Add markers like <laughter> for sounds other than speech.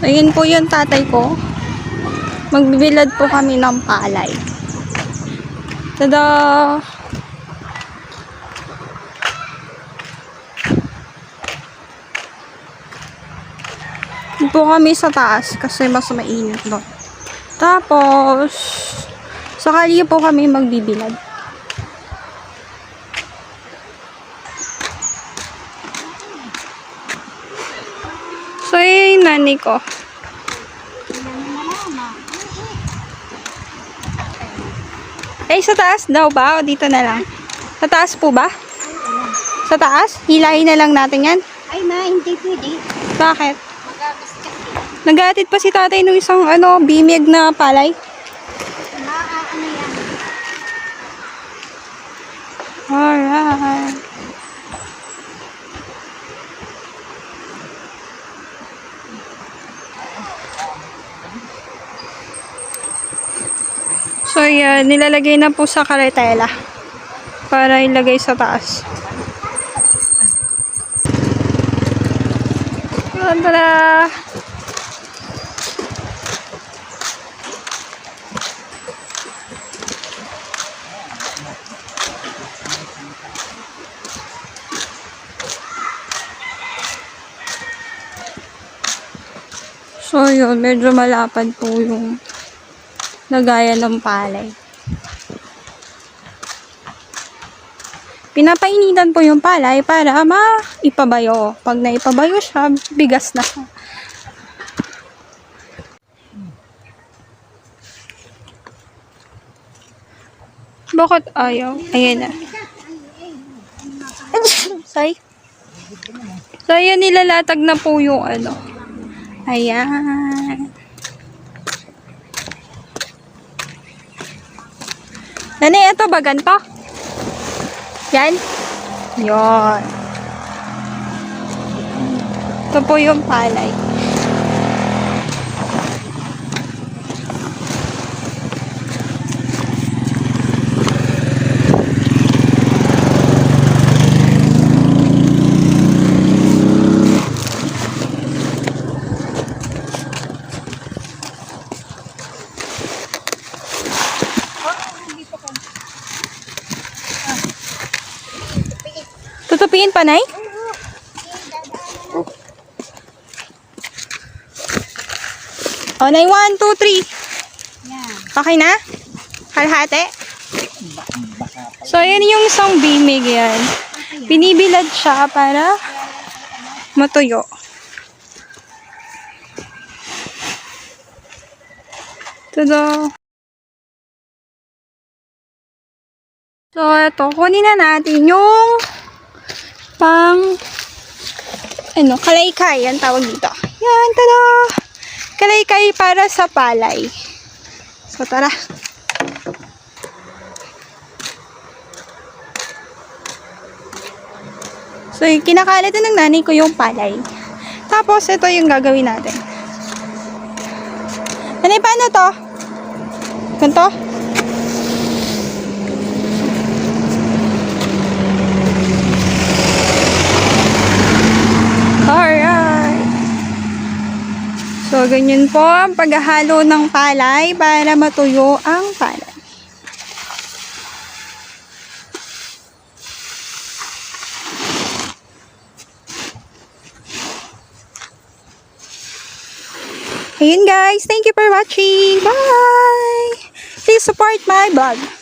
So, yun po yung tatay ko. Magbibilad po kami ng palay. Tada! Po kami sa taas kasi mas mainit doon. Tapos, sakali po kami magbibilad. So, yun yung nanay ko. Eh, sa taas daw ba? O dito na lang? Sa taas po ba? Sa taas? Hilahin na lang natin yan? Ay ma, hindi pwede. Bakit? Naghatid pa si tatay nung isang ano, bimig na palay. Maaano yan. Alright. So, yan. Nilalagay na po sa karetela. Para ilagay sa taas. Tada! So, yun. Medyo malapad po yung lagayan ng palay. Pinapainitan po yung palay para maipabayo. Pag naipabayo siya, bigas na siya. Bakit ayaw? Ayan na. <laughs> Sorry. So, ayan, nilalatag na po yung ano. Ayan. Nani, ito ba ganito? Yan? Yon. Ito po yung palay. Tutupiin pa, Nay? O, Nay, one, two, three. Okay na? Kalahati? So, yun yung isang bimig yan. Binibilad siya para matuyo. Tada! So, eto. Kunin na natin yung pang ano, kalaykay. Yan tawag dito. Yan, tada! Kalaykay para sa palay. So, tara. So, kinakalat na ng nanay ko yung palay. Tapos, ito yung gagawin natin. Nanay, paano to? Ganito? Alright. Ganyan po ang paghahalo ng palay para matuyo ang palay. Ayun guys, thank you for watching. Bye! Please support my vlog.